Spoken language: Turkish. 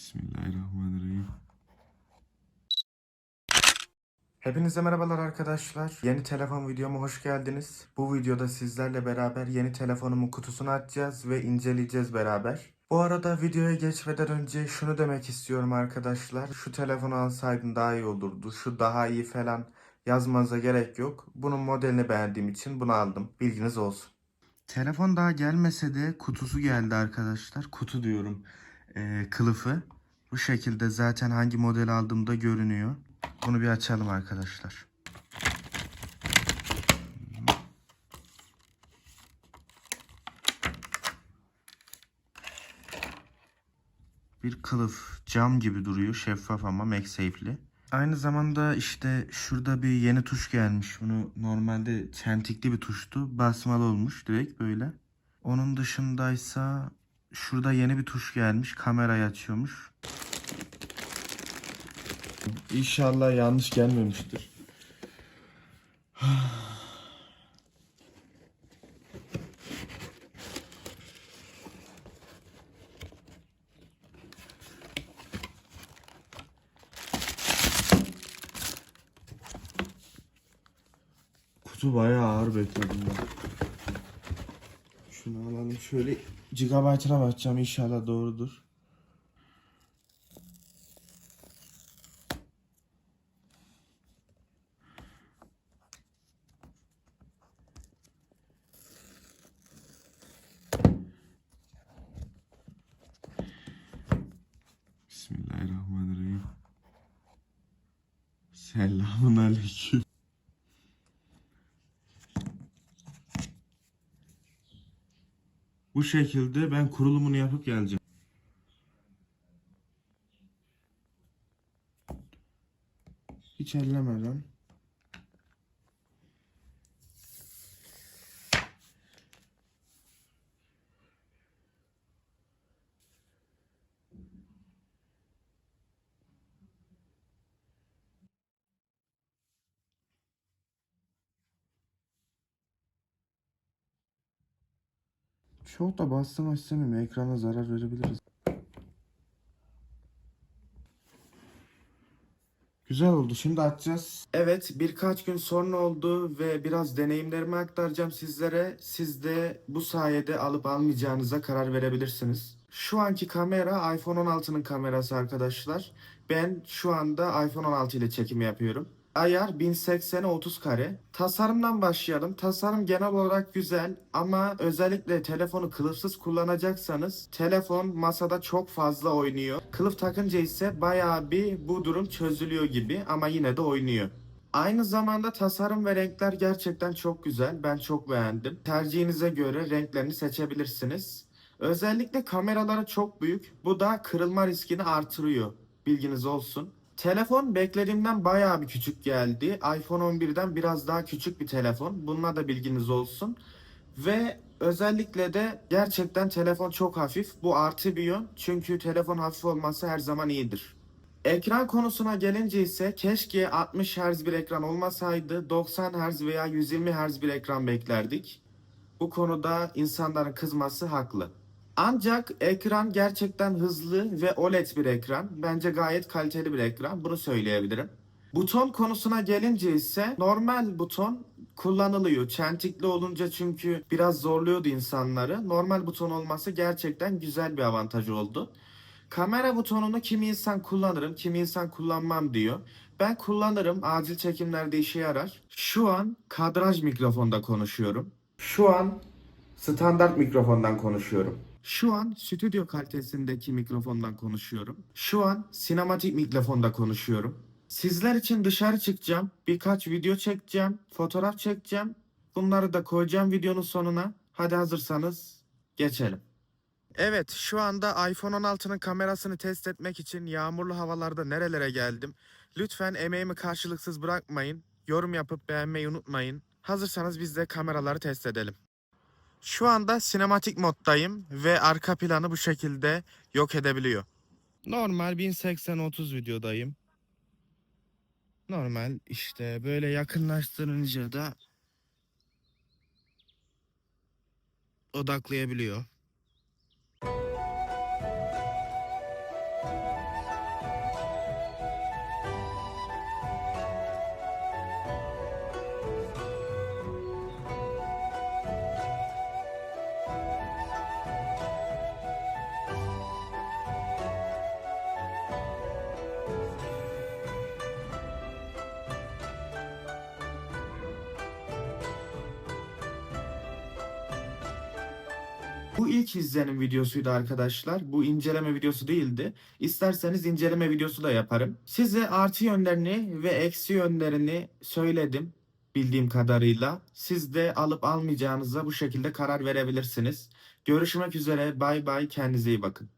Bismillahirrahmanirrahim. Hepinize merhabalar arkadaşlar. Yeni telefon videoma hoş geldiniz. Bu videoda sizlerle beraber yeni telefonumun kutusunu açacağız ve inceleyeceğiz beraber. Bu arada videoya geçmeden önce şunu demek istiyorum arkadaşlar. Şu telefonu alsaydım daha iyi olurdu. Şu daha iyi falan yazmanıza gerek yok. Bunun modelini beğendiğim için bunu aldım. Bilginiz olsun. Telefon daha gelmese de kutusu geldi arkadaşlar. Kutu diyorum. Ee, kılıfı. Bu şekilde zaten hangi model aldığımda görünüyor. Bunu bir açalım arkadaşlar. Bir kılıf cam gibi duruyor. Şeffaf ama MagSafe'li. Aynı zamanda işte şurada bir yeni tuş gelmiş. Bunu normalde çentikli bir tuştu. Basmalı olmuş direkt böyle. Onun dışındaysa şurada yeni bir tuş gelmiş. Kamerayı açıyormuş. İnşallah yanlış gelmemiştir. Kutu bayağı ağır bekledim ben. Şunu alalım şöyle gigabaytına bakacağım inşallah doğrudur. Bismillahirrahmanirrahim. Selamun aleyküm. Bu şekilde ben kurulumunu yapıp geleceğim. Hiç. Çok da bastım istemiyorum. Ekrana zarar verebiliriz. Güzel oldu. Şimdi açacağız. Evet birkaç gün sonra oldu ve biraz deneyimlerimi aktaracağım sizlere. Siz de bu sayede alıp almayacağınıza karar verebilirsiniz. Şu anki kamera iPhone 16'nın kamerası arkadaşlar. Ben şu anda iPhone 16 ile çekim yapıyorum. Ayar 1080'e 30 kare. Tasarımdan başlayalım. Tasarım genel olarak güzel ama özellikle telefonu kılıfsız kullanacaksanız telefon masada çok fazla oynuyor. Kılıf takınca ise bayağı bir bu durum çözülüyor gibi ama yine de oynuyor. Aynı zamanda tasarım ve renkler gerçekten çok güzel. Ben çok beğendim. Tercihinize göre renklerini seçebilirsiniz. Özellikle kameraları çok büyük. Bu da kırılma riskini artırıyor. Bilginiz olsun. Telefon beklediğimden bayağı bir küçük geldi. iPhone 11'den biraz daha küçük bir telefon. Bununla da bilginiz olsun. Ve özellikle de gerçekten telefon çok hafif. Bu artı bir yön. Çünkü telefon hafif olması her zaman iyidir. Ekran konusuna gelince ise keşke 60 Hz bir ekran olmasaydı 90 Hz veya 120 Hz bir ekran beklerdik. Bu konuda insanların kızması haklı. Ancak ekran gerçekten hızlı ve OLED bir ekran. Bence gayet kaliteli bir ekran. Bunu söyleyebilirim. Buton konusuna gelince ise normal buton kullanılıyor. Çentikli olunca çünkü biraz zorluyordu insanları. Normal buton olması gerçekten güzel bir avantaj oldu. Kamera butonunu kimi insan kullanırım, kimi insan kullanmam diyor. Ben kullanırım. Acil çekimlerde işe yarar. Şu an kadraj mikrofonda konuşuyorum. Şu an standart mikrofondan konuşuyorum. Şu an stüdyo kalitesindeki mikrofondan konuşuyorum. Şu an sinematik mikrofonda konuşuyorum. Sizler için dışarı çıkacağım. Birkaç video çekeceğim. Fotoğraf çekeceğim. Bunları da koyacağım videonun sonuna. Hadi hazırsanız geçelim. Evet, şu anda iPhone 16'nın kamerasını test etmek için yağmurlu havalarda nerelere geldim? Lütfen emeğimi karşılıksız bırakmayın. Yorum yapıp beğenmeyi unutmayın. Hazırsanız biz de kameraları test edelim. Şu anda sinematik moddayım ve arka planı bu şekilde yok edebiliyor. Normal 1080-30 videodayım. Normal işte böyle yakınlaştırınca da odaklayabiliyor. Bu ilk izlenim videosuydu arkadaşlar. Bu inceleme videosu değildi. İsterseniz inceleme videosu da yaparım. Size artı yönlerini ve eksi yönlerini söyledim bildiğim kadarıyla. Siz de alıp almayacağınıza bu şekilde karar verebilirsiniz. Görüşmek üzere. Bay bay. Kendinize iyi bakın.